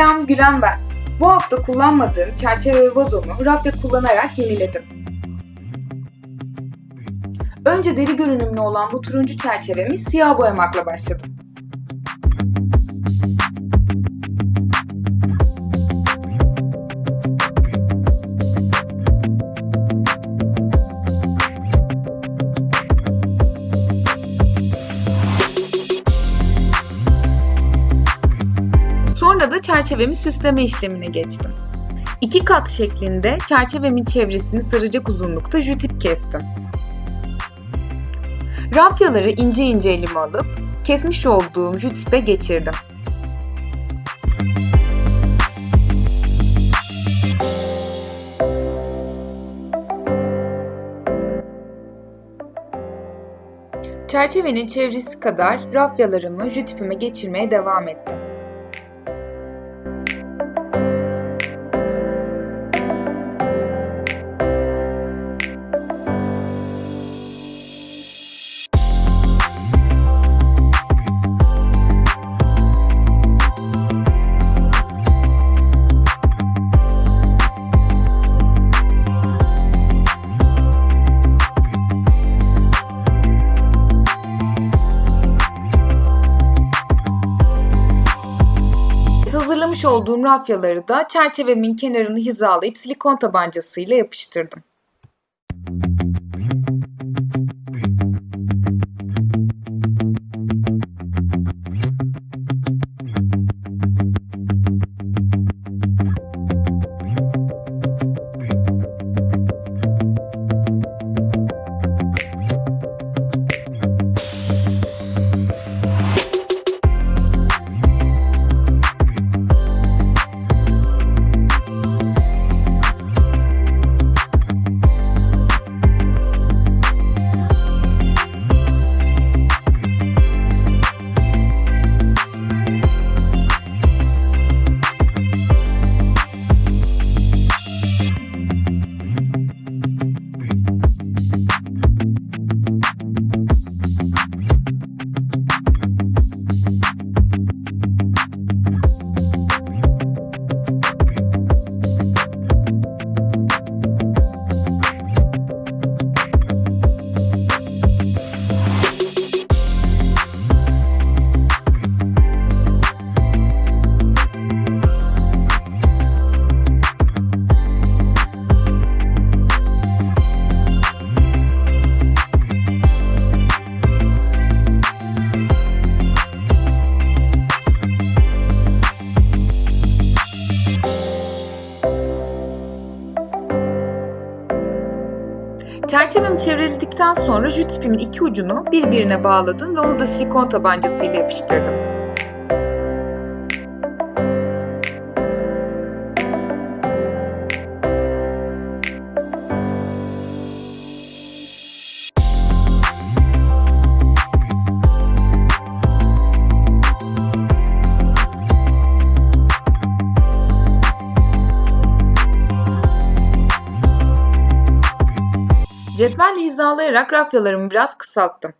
Selam Gülen ben. Bu hafta kullanmadığım çerçeve ve vazomu rafya kullanarak yeniledim. Önce deri görünümlü olan bu turuncu çerçevemi siyah boyamakla başladım. Sonra da çerçevemi süsleme işlemine geçtim. İki kat şeklinde çerçevemin çevresini saracak uzunlukta jütip kestim. Rafyaları ince ince elime alıp kesmiş olduğum jütipe geçirdim. Çerçevenin çevresi kadar rafyalarımı jütipime geçirmeye devam ettim. Olduğum rafyaları da çerçevemin kenarını hizalayıp silikon tabancasıyla yapıştırdım. Çerçevemi çevreledikten sonra jüt ipimin iki ucunu birbirine bağladım ve onu da silikon tabancasıyla yapıştırdım. Cetvelle hizalayarak rafyalarımı biraz kısalttım.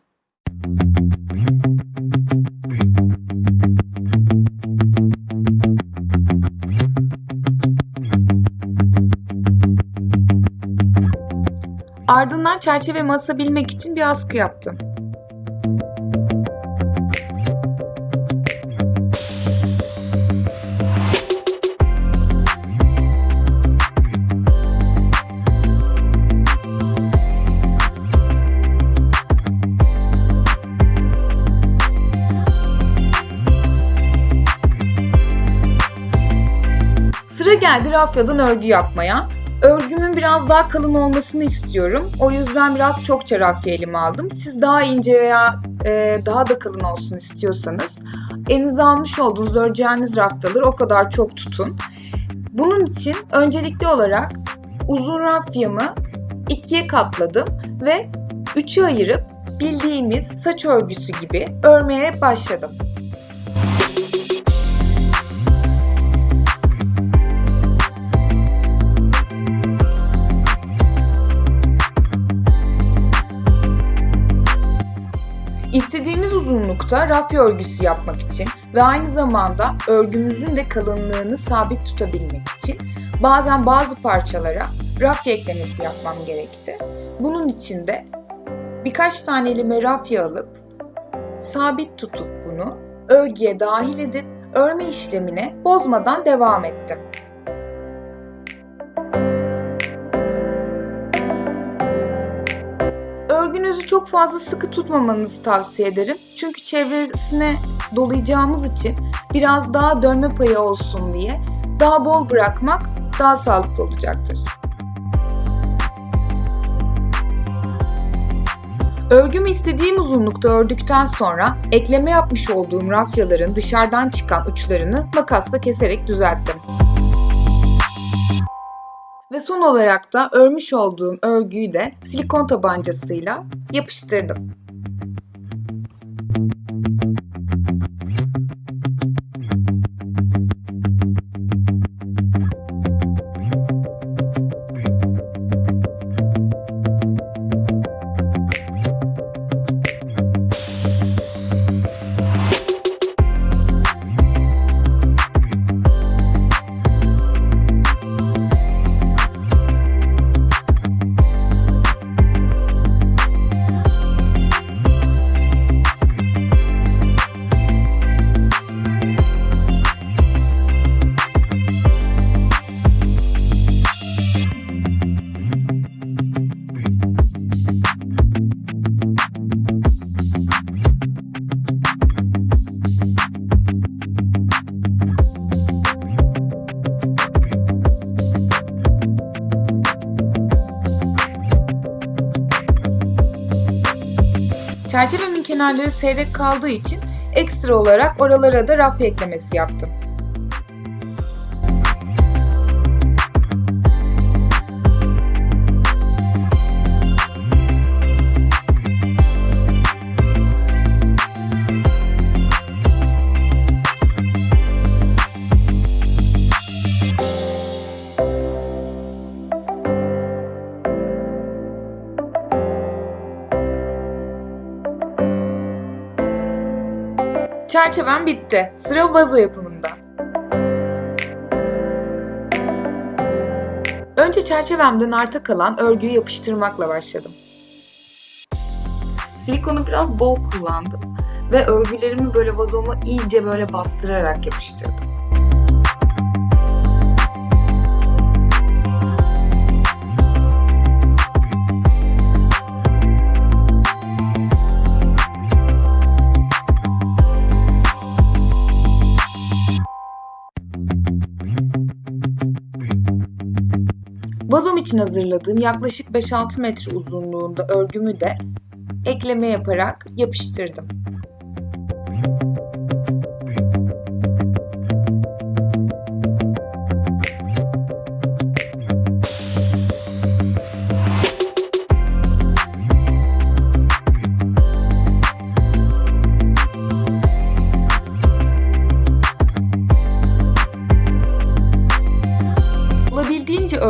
Ardından çerçeve asabilmek için bir askı yaptım. Sıra geldi rafyadan örgü yapmaya. Örgümün biraz daha kalın olmasını istiyorum. O yüzden biraz çokça rafya elime aldım. Siz daha ince veya e, daha da kalın olsun istiyorsanız elinize almış olduğunuz öreceğiniz rafyaları o kadar çok tutun. Bunun için öncelikli olarak uzun rafyamı ikiye katladım ve üçe ayırıp bildiğimiz saç örgüsü gibi örmeye başladım. Uzunlukta rafya örgüsü yapmak için ve aynı zamanda örgümüzün de kalınlığını sabit tutabilmek için bazen bazı parçalara rafya eklemesi yapmam gerekti. Bunun için de birkaç tane elime rafya alıp sabit tutup bunu örgüye dahil edip örme işlemine bozmadan devam ettim. Örgünüzü çok fazla sıkı tutmamanızı tavsiye ederim. Çünkü çevresine dolayacağımız için biraz daha dönme payı olsun diye daha bol bırakmak daha sağlıklı olacaktır. Örgümü istediğim uzunlukta ördükten sonra ekleme yapmış olduğum rafyaların dışarıdan çıkan uçlarını makasla keserek düzelttim. Ve son olarak da örmüş olduğum örgüyü de silikon tabancasıyla yapıştırdım. Çerçevemin kenarları seyrek kaldığı için ekstra olarak oralara da rafya eklemesi yaptım. Çerçevem bitti. Sıra vazo yapımında. Önce çerçevemden arta kalan örgüyü yapıştırmakla başladım. Silikonu biraz bol kullandım ve örgülerimi böyle vazoma iyice böyle bastırarak yapıştırdım. Vazom için hazırladığım yaklaşık 5-6 metre uzunluğunda örgümü de ekleme yaparak yapıştırdım.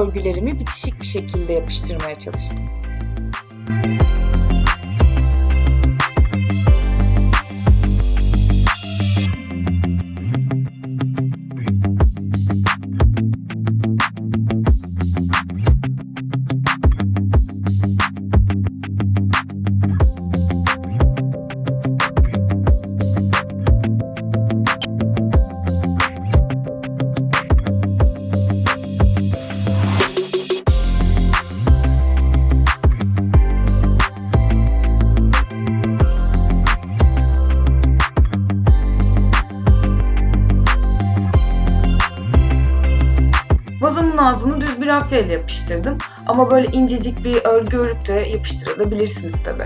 Örgülerimi bitişik bir şekilde yapıştırmaya çalıştım. İle yapıştırdım. Ama böyle incecik bir örgü örüp de yapıştırabilirsiniz tabi.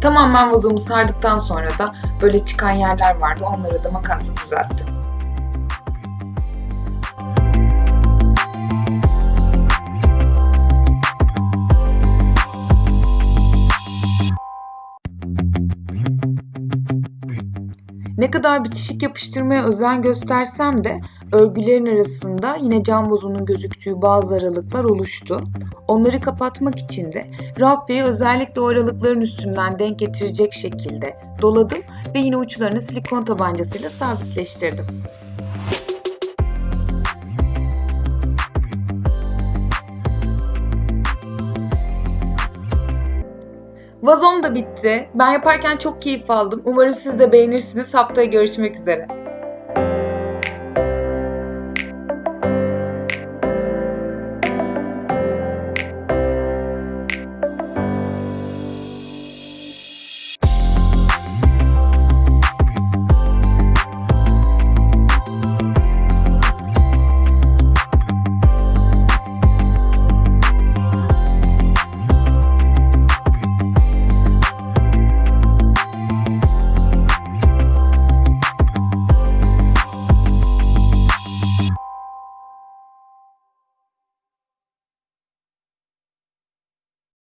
Tamamen vazomu sardıktan sonra da böyle çıkan yerler vardı. Onları da makasla düzelttim. Ne kadar bitişik yapıştırmaya özen göstersem de örgülerin arasında yine cam bozunun gözüktüğü bazı aralıklar oluştu. Onları kapatmak için de rafyayı özellikle o aralıkların üstünden denk getirecek şekilde doladım ve yine uçlarını silikon tabancasıyla sabitleştirdim. Vazom da bitti. Ben yaparken çok keyif aldım. Umarım siz de beğenirsiniz. Haftaya görüşmek üzere.